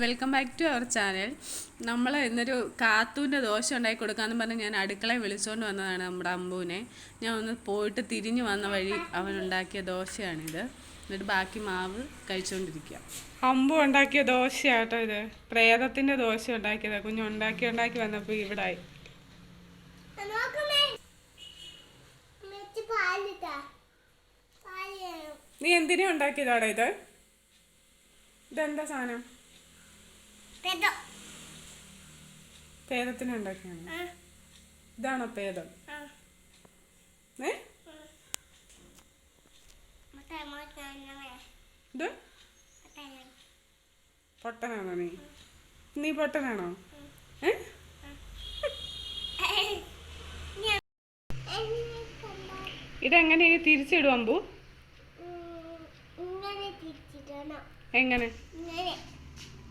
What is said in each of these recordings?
Welcome back to our channel നമ്മൾ ഇന്നൊരു കാത്തൂന്റെ ദോശ ഉണ്ടാക്കി കൊടുക്കാമെന്ന് പറഞ്ഞ് ഞാൻ അടുക്കളയിൽ വിളിച്ചുകൊണ്ട് വന്നതാണ് നമ്മുടെ അമ്പുവിനെ. ഞാൻ ഒന്ന് പോയിട്ട് തിരിഞ്ഞു വന്ന വഴി അവൻ ഉണ്ടാക്കിയ ദോശയാണിത്. എന്നിട്ട് ബാക്കി മാവ് കഴിച്ചുകൊണ്ടിരിക്കുക അമ്പു ഉണ്ടാക്കിയ ദോശയാട്ടോ ഇത്. പ്രേതത്തിന്റെ ദോശ ഉണ്ടാക്കിയത്. കുഞ്ഞു ഉണ്ടാക്കി ഉണ്ടാക്കി വന്നപ്പോൾ ഇവിടെ ആയി നീ എന്തിനാ ഉണ്ടാക്കിയതാടോ ഇത്? ഇതെന്താ സാധനം? പേദത്തിന് ഉണ്ടാക്കിയാണ് ഇതാണോ പേദം? ഏ? പൊട്ടനാണോ നീ? നീ പൊട്ടനാണോ? ഏ? ഇതെങ്ങനെ ഇനി തിരിച്ചിടും അമ്പു? ഇങ്ങനെ തിരിച്ചിടണം. എങ്ങനെ?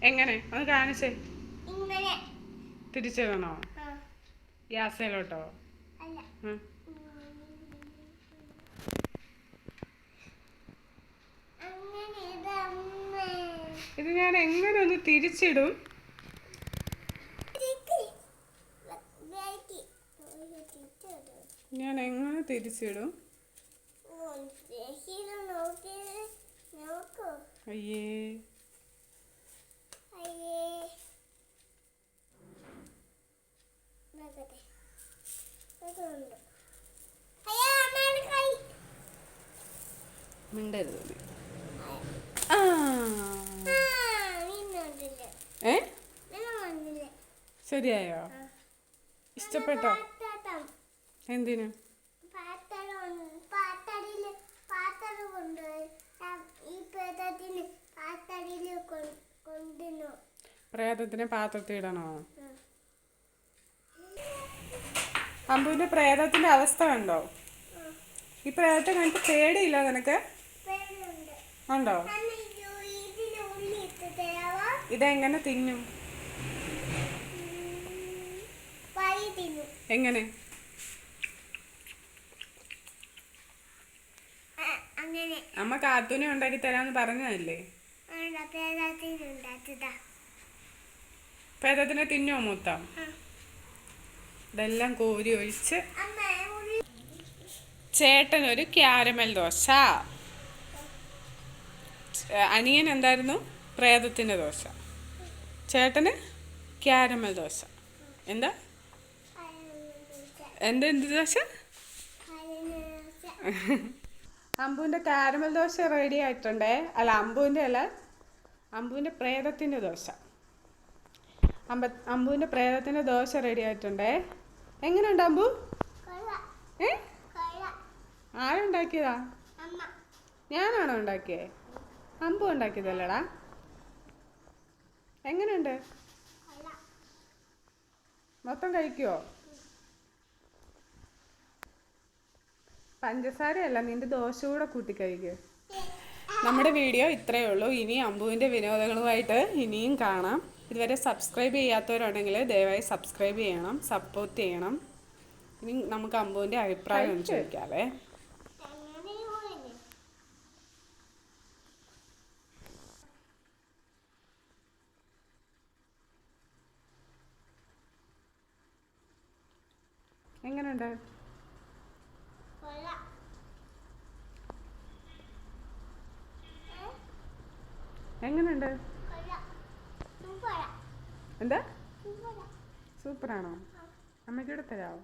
എങ്ങനെ? ഒന്ന് കാണിച്ചേ. ആ. ഗ്യാസയിലോട്ടോ ഇത് ഞാൻ എങ്ങനെ ഒന്ന് തിരിച്ചിടും? ഞാൻ എങ്ങനെ തിരിച്ചിടും? അയ്യേ. മിണ്ടരുത് ഏ? ശരിയായോ? ഇഷ്ടപ്പെട്ടോ? എന്തിനു? പ്രേതത്തിന് പാത്രത്തിൽ ഇടണോ അമ്പുവിന്റെ പ്രേതത്തിന്റെ അവസ്ഥ കണ്ടോ? ഈ പ്രേതത്തെ കണ്ടിട്ട് പേടിയില്ല നിനക്ക്? ഉണ്ടോ ഇതെങ്ങനെ തിന്നും? എങ്ങനെ? അമ്മ കാത്തൂനെ ഉണ്ടാക്കി തരാന്ന് പറഞ്ഞതല്ലേ? പ്രേതത്തിനെ തിന്നോ മൂത്താം. ഇതെല്ലാം കോരി ഒഴിച്ച് ചേട്ടനൊരു ക്യാരമൽ ദോശ. അനിയൻ എന്തായിരുന്നു? പ്രേതത്തിന്റെ ദോശ. ചേട്ടന് ക്യാരമൽ ദോശ. എന്താ? എന്താ എന്ത് ദോശ? അമ്പുവിന്റെ കാരമൽ ദോശ റെഡി ആയിട്ടുണ്ടേ? അല്ല അമ്പുവിന്റെ അല്ല അമ്പുവിന്റെ പ്രേതത്തിന്റെ ദോശ. അമ്പ അമ്പുവിന്റെ പ്രേതത്തിന്റെ ദോശ റെഡി ആയിട്ടുണ്ടേ? എങ്ങനെയുണ്ട് ഉണ്ടാമ്പു ഏ? ആരുണ്ടാക്കിയതാ? ഞാനാണോ ഉണ്ടാക്കിയേ? അമ്പു ഉണ്ടാക്കിയതല്ലടാ. എങ്ങനെയുണ്ട്? മൊത്തം കഴിക്കുവോ? പഞ്ചസാരയല്ല നിന്റെ ദോശ കൂടെ കൂട്ടി കഴിക്കുക നമ്മുടെ വീഡിയോ ഇത്രയേ ഉള്ളൂ. ഇനി അമ്പുവിന്റെ വിനോദങ്ങളുമായിട്ട് ഇനിയും കാണാം. ഇതുവരെ സബ്സ്ക്രൈബ് ചെയ്യാത്തവരുണ്ടെങ്കിൽ ദയവായി സബ്സ്ക്രൈബ് ചെയ്യണം സപ്പോർട്ട് ചെയ്യണം. ഇനി നമുക്ക് അമ്പുവിന്റെ അഭിപ്രായം ഒന്ന് ചോദിക്കാവേ. എങ്ങനെയുണ്ട് എങ്ങനെയുണ്ട് എന്താ? സൂപ്പറാ സൂപ്പറാണോ അമ്മയ്ക്കൂടെ തരാമോ